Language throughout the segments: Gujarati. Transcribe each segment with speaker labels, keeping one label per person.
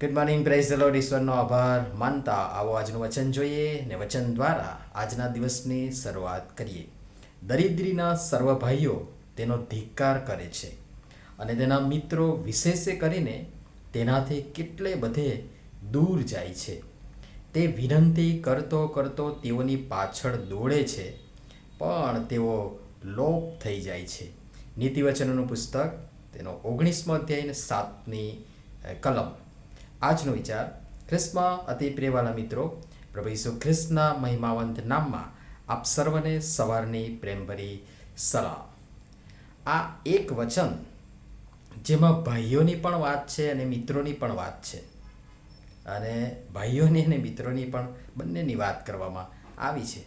Speaker 1: ગુડ મોર્નિંગ પ્રેઝ ધ ઈશ્વરનો આભાર માનતા આવો આજનું વચન જોઈએ ને વચન દ્વારા આજના દિવસની શરૂઆત કરીએ દરિદ્રીના સર્વ ભાઈઓ તેનો ધિક્કાર કરે છે. અને તેના મિત્રો વિશેષે કરીને તેનાથી કેટલે બધે દૂર જાય છે. તે વિનંતી કરતો કરતો તેઓની પાછળ દોડે છે, પણ તેઓ લોપ થઈ જાય છે. નીતિવચનોનું પુસ્તક તેનો ઓગણીસમો અધ્યાય સાતની કલમ. આજનો વિચાર, ખ્રિસ્તમાં અતિ પ્રેવાલા મિત્રો, પ્રભુ ઈસુ ખ્રિસ્તના મહિમાવંત નામમાં આપ સર્વને સવારની પ્રેમભરી સલામ. આ એક વચન જેમાં ભાઈઓની પણ વાત છે અને મિત્રોની પણ વાત છે. અને ભાઈઓની અને મિત્રોની પણ બંનેની વાત કરવામાં આવી છે.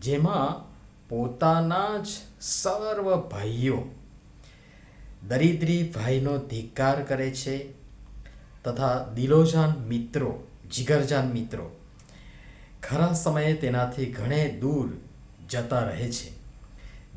Speaker 1: જેમાં પોતાના જ સર્વ ભાઈઓ દરિદ્રી ભાઈનો ધિક્કાર કરે છે તથા દિલોજાન મિત્રો, જીગરજાન મિત્રો. ખરા સમયે તેનાથી ઘણે દૂર જતા રહે છે.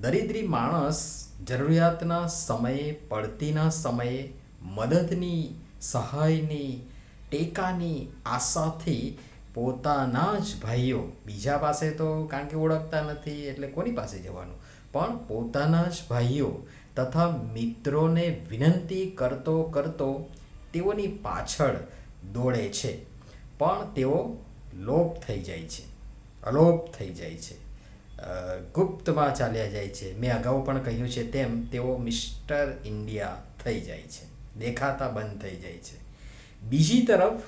Speaker 1: દરિદ્રી માણસ જરૂરિયાતના સમયે, પડતીના સમયે, મદદની, સહાયની, ટેકાની આશાથી પોતાના જ ભાઈઓ બીજા પાસે તો કારણ કે ઓળખતા નથી એટલે કોની પાસે જવાનું? પણ પોતાના જ ભાઈઓ તથા મિત્રોને વિનંતી કરતો કરતો તેઓની પાછળ દોડે છે. પણ તેઓ લોપ થઈ જાય છે. અલોપ થઈ જાય છે. ગુપ્તમાં ચાલ્યા જાય છે. મેં અગાઉ પણ કહ્યું છે તેમ તેઓ મિસ્ટર ઇન્ડિયા થઈ જાય છે. દેખાતા બંધ થઈ જાય છે. બીજી તરફ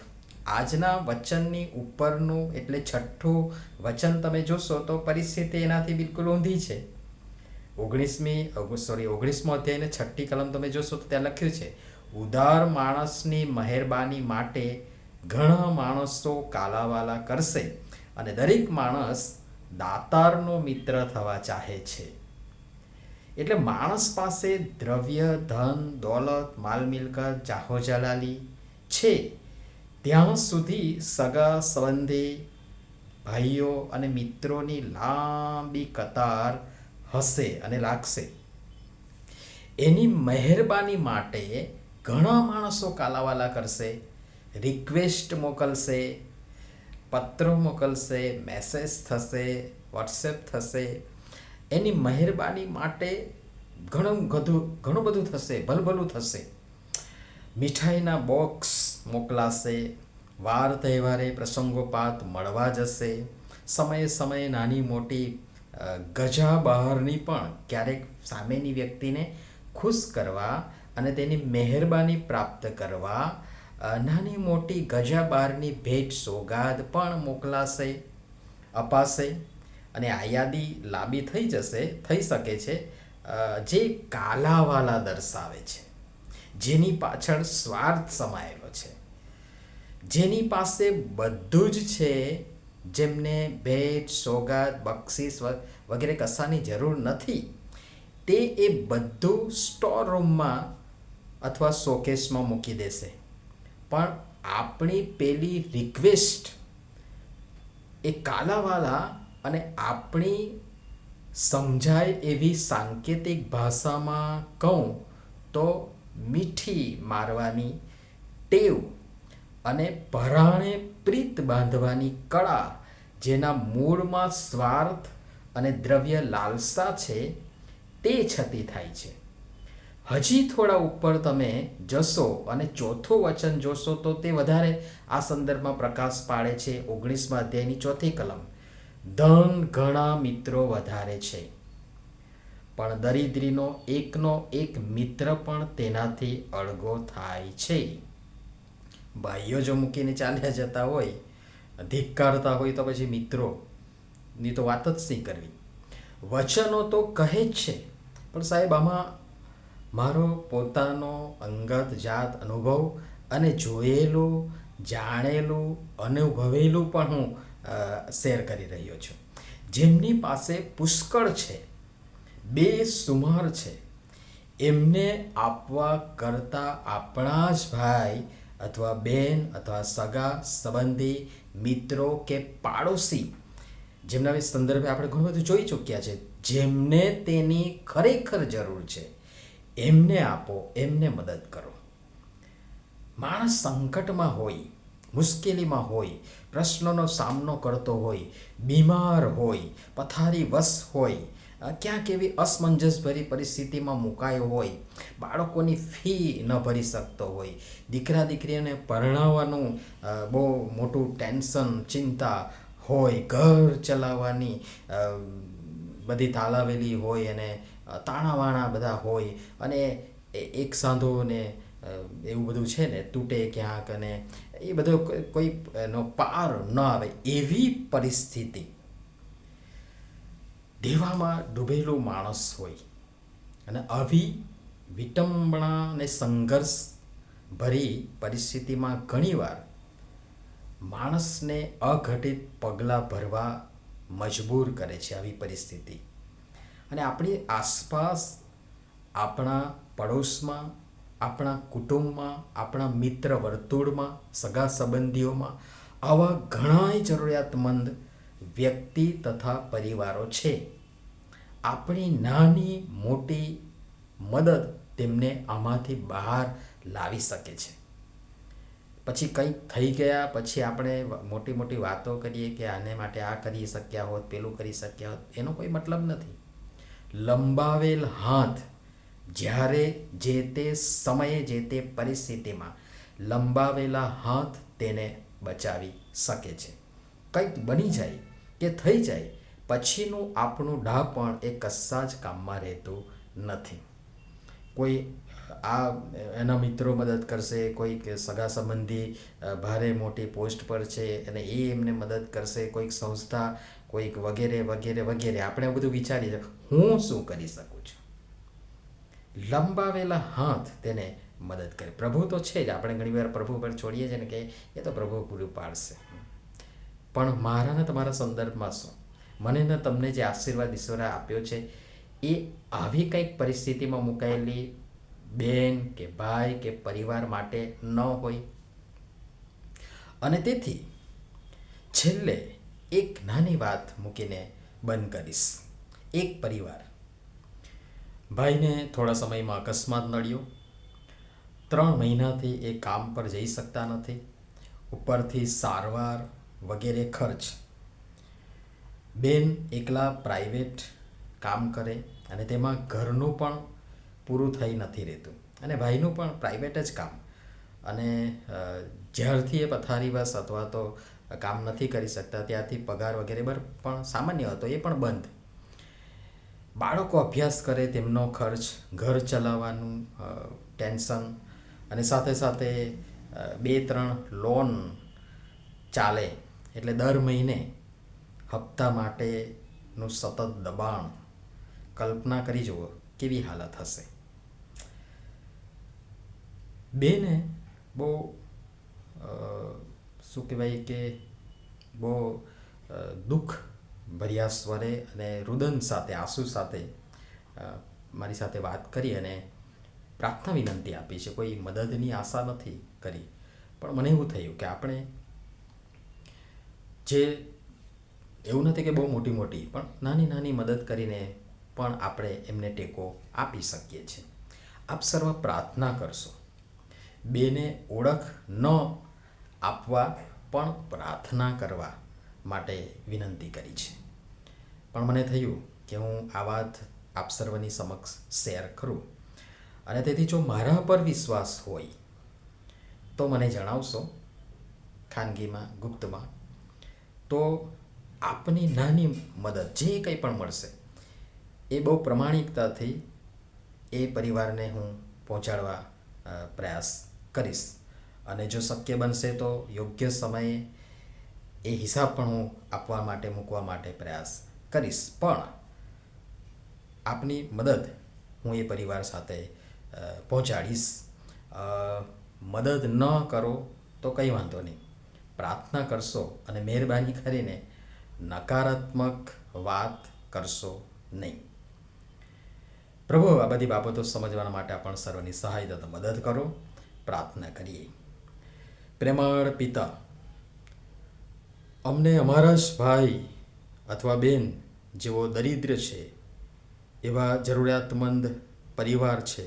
Speaker 1: આજના વચનની ઉપરનું એટલે છઠ્ઠું વચન તમે જોશો તો પરિસ્થિતિ એનાથી બિલકુલ ઊંધી છે. ઓગણીસમી સોરી ઓગણીસમો અધ્યાયને છઠ્ઠી કલમ તમે જોશો તો ત્યાં લખ્યું છે ઉદાર માણસની મહેરબાની માટે ઘણા માણસો કાલાવાલા કરશે અને દરેક માણસ દાતારનો મિત્ર થવા ચાહે છે. એટલે માણસ પાસે દ્રવ્ય, ધન, દોલત માલ મિલકત જાહોજલાલી છે. ત્યાં સુધી સગા સંબંધી, ભાઈઓ અને મિત્રોની લાંબી કતાર હશે અને લાગશે. એની મહેરબાની માટે ઘણા માણસો કાલાવાલા કરશે રિક્વેસ્ટ મોકલશે, પત્રો મોકલશે મેસેજ થશે વોટ્સએપ થશે. એની મહેરબાની માટે ઘણું બધું ઘણું બધું થશે, ભલભલું થશે. મીઠાઈના બોક્સ મોકલાશે, વાર તહેવારે પ્રસંગોપાત મળવા જશે. સમયે સમયે નાની મોટી ગજા બહારની પણ ક્યારેક સામેની વ્યક્તિને ખુશ કરવા અને તેની મહેરબાની પ્રાપ્ત કરવા નાની મોટી ગજા બહારની ભેટ સોગાદ પણ મોકલાશે, અપાશે અને આ યાદી લાંબી થઈ જશે, થઈ શકે છે જે કાલાવાલા દર્શાવે છે, જેની પાછળ સ્વાર્થ સમાયેલો છે, જેની પાસે બધું જ છે, જેમને ભેટ, સોગાદ, બક્ષીસ વગેરે કશાની જરૂર નથી, તે એ બધું સ્ટોર રૂમમાં અથવા શોકેસમાં મૂકી દેશે. પણ આપણી પેલી રિક્વેસ્ટ એ કાલાવાલા અને આપણી સમજાય એવી સાંકેતિક ભાષામાં કહું તો મીઠી મારવાની ટેવ અને ભરાણે પ્રીત બાંધવાની કળા જેના મૂળમાં સ્વાર્થ અને દ્રવ્ય લાલસા છે તે છતી થાય છે. હજી થોડા ઉપર તમે જશો અને ચોથું વચન જોશો તો તે વધારે આ સંદર્ભમાં પ્રકાશ પાડે છે ઓગણીસમાં અધ્યાયની ચોથી કલમ. ધન ઘણા મિત્રો વધારે છે. પણ દરિદ્રીનો એકનો એક મિત્ર પણ તેનાથી અળગો થાય છે. ભાઈઓ જો મૂકીને ચાલ્યા જતા હોય, ધિક્કારતા હોય તો પછી મિત્રોની તો વાત જ શી કરવી. વચનો તો કહે જ છે. પણ સાહેબ, આમાં મારો પોતાનો અંગત જાત અનુભવ અને જોયેલું, જાણેલું, અનુભવેલું પણ હું શેર કરી રહ્યો છું. જેમની પાસે પુષ્કળ છે, બે સુમાર છે, એમને આપવા કરતાં આપણા જ ભાઈ અથવા બેન અથવા સગા, સંબંધી, મિત્રો કે પાડોશી, જેમના સંદર્ભે આપણે ઘણું બધું જોઈ ચૂક્યા છે, જેમને તેની ખરેખર જરૂર છે. એમને આપો, એમને મદદ કરો. માણસ સંકટમાં હોય, મુશ્કેલીમાં હોય, પ્રશ્નોનો સામનો કરતો હોય, બીમાર હોય, પથારી વશ હોય ક્યાંક એવી અસમંજસભરી પરિસ્થિતિમાં મુકાયો હોય, બાળકોની ફી ન ભરી શકતો હોય, દીકરા દીકરીઓને પરણાવવાનું બહુ મોટું ટેન્શન, ચિંતા હોય, ઘર ચલાવવાની બધી તાલાવેલી હોય અને તાણાવાણા બધા હોય અને એક સાંધો ને એવું બધું છે ને, તૂટે ક્યાંક અને એ બધો કોઈ- કોઈ, એનો પાર ન આવે એવી પરિસ્થિતિ. દેવામાં ડૂબેલો માણસ હોય અને આવી વિટંબણા અને સંઘર્ષ ભરી પરિસ્થિતિમાં ઘણીવાર માણસને અઘટિત પગલાં ભરવા મજબૂર કરે છે આવી પરિસ્થિતિ. અને આપણી આસપાસ આપણા પડોશમાં, આપણા કુટુંબમાં, આપણા મિત્ર વર્તુળમાં, સગા સંબંધીઓમાં આવા ઘણાય જરૂરિયાતમંદ વ્યક્તિ તથા પરિવારો છે. આપણી નાની, મોટી મદદ તેમને આમાંથી બહાર લાવી શકે છે. પછી કંઈક થઈ ગયા, પછી આપણે મોટી મોટી વાતો કરીએ કે આને માટે આ કરી શક્યા હોત, પેલું કરી શક્યા હોત, એનો કોઈ મતલબ નથી. લંબાવેલ હાથ જ્યારે જે તે સમયે, જે તે પરિસ્થિતિમાં લંબાવેલા હાથ તેને બચાવી શકે છે. કંઈક બની જાય કે થઈ જાય, પછીનું આપણું ડાહ પણ એ કશા જ કામમાં રહેતું નથી. કોઈ આ એના મિત્રો મદદ કરશે, કોઈક સગા સંબંધી ભારે મોટી પોસ્ટ પર છે અને એ એમને મદદ કરશે, કોઈક સંસ્થા કોઈક વગેરે વગેરે વગેરે. આપણે બધું વિચારીએ છીએ. હું શું કરી શકું છું? લંબાવેલા હાથ તેને મદદ કરે. પ્રભુ તો છે જ. આપણે ઘણીવાર પ્રભુ પર છોડીએ છીએ ને કે એ તો પ્રભુ પૂરું પાડશે. પણ મારા ને તમારા સંદર્ભમાં શું? મને ને તમને જે આશીર્વાદ, ઈશ્વરે આપ્યો છે, એ આવી કંઈક પરિસ્થિતિમાં મુકાયેલી બેન કે ભાઈ કે પરિવાર માટે ન હોય. અને તેથી છેલ્લે એક નાની વાત મૂકીને બંધ કરીશ. એક પરિવાર. ભાઈને થોડા સમયમાં અકસ્માત નડ્યો. ત્રણ મહિનાથી એ કામ પર જઈ શકતા નથી. ઉપરથી સારવાર વગેરે ખર્ચ. બેન એકલા પ્રાઇવેટ કામ કરે અને તેમાં ઘરનું પણ પૂરું થઈ નથી રહેતું. અને ભાઈનું પણ પ્રાઇવેટ જ કામ. અને જ્યારથી એ પથારીવાસ અથવા તો કામ નથી કરી શકતા, ત્યાંથી પગાર વગેરે પણ સામાન્ય હતો, એ પણ બંધ. બાળકો અભ્યાસ કરે, તેમનો ખર્ચ, ઘર ચલાવવાનું ટેન્શન, અને સાથે સાથે બે ત્રણ લોન ચાલે, એટલે દર મહિને હપ્તા માટેનું સતત દબાણ. કલ્પના કરી જુઓ, કેવી હાલત હશે. બેને બહુ શું કહેવાય કે બહુ દુઃખ ભર્યા સ્વરે અને રુદન સાથે, આંસુ સાથે મારી સાથે વાત કરી અને પ્રાર્થના વિનંતી આપી છે. કોઈ મદદની આશા નથી કરી. પણ મને એવું થયું કે આપણે જે, એવું નથી કે બહુ મોટી મોટી, પણ નાની નાની મદદ કરીને પણ આપણે એમને ટેકો આપી શકીએ છીએ. આપ સર્વ પ્રાર્થના કરશો. બેને ઓળખ ન આપવા પણ પ્રાર્થના કરવા માટે વિનંતી કરી છે. પણ મને થયું કે હું આ વાત આપ સર્વની સમક્ષ શેર કરું. અને તેથી જો મારા પર વિશ્વાસ હોય, તો મને જણાવશો, ખાનગીમાં, ગુપ્તમાં, તો આપની નાની મદદ, જે કંઈ પણ મળશે, એ બહુ પ્રમાણિકતાથી એ પરિવારને હું પહોંચાડવા પ્રયાસ કરીશ. અને જો શક્ય બનશે તો યોગ્ય સમયે એ હિસાબ પણ હું આપવા માટે, મૂકવા માટે પ્રયાસ કરીશ. પણ આપની મદદ હું એ પરિવાર સાથે પહોંચાડીશ. મદદ ન કરો તો કંઈ વાંધો નહીં. પ્રાર્થના કરશો અને મહેરબાની કરીને નકારાત્મક વાત કરશો નહીં. પ્રભુ, આ બધી બાબતો સમજવા માટે આપણ સર્વની સહાય તથા મદદ કરો. પ્રાર્થના કરીએ. પ્રેમાળ પિતા. અમને અમારા જ ભાઈ અથવા બેન જેવો દરિદ્ર છે, એવા જરૂરિયાતમંદ પરિવાર છે.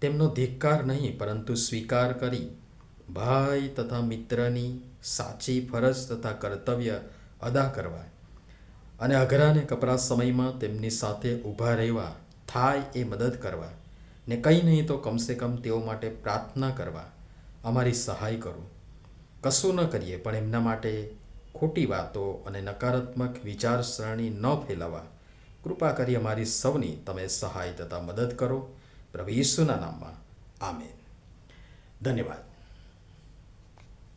Speaker 1: તેમનો ધિક્કાર નહીં, પરંતુ સ્વીકાર કરી ભાઈ તથા મિત્રની સાચી ફરજ તથા કર્તવ્ય અદા કરવા અને અઘરાને કપરા સમયમાં તેમની સાથે ઊભા રહેવા થાય એ મદદ કરવા ને કંઈ નહીં તો કમસે કમ તેઓ માટે પ્રાર્થના કરવા. અમારી સહાય કરો. કશું ન કરીએ, પણ એમના માટે ખોટી વાતો અને નકારાત્મક વિચારસરણી ન ફેલાવા. કૃપા કરી અમારી સૌની તમે સહાય તથા મદદ કરો. પ્રભુ ઈસુના નામમાં. આમેન. ધન્યવાદ.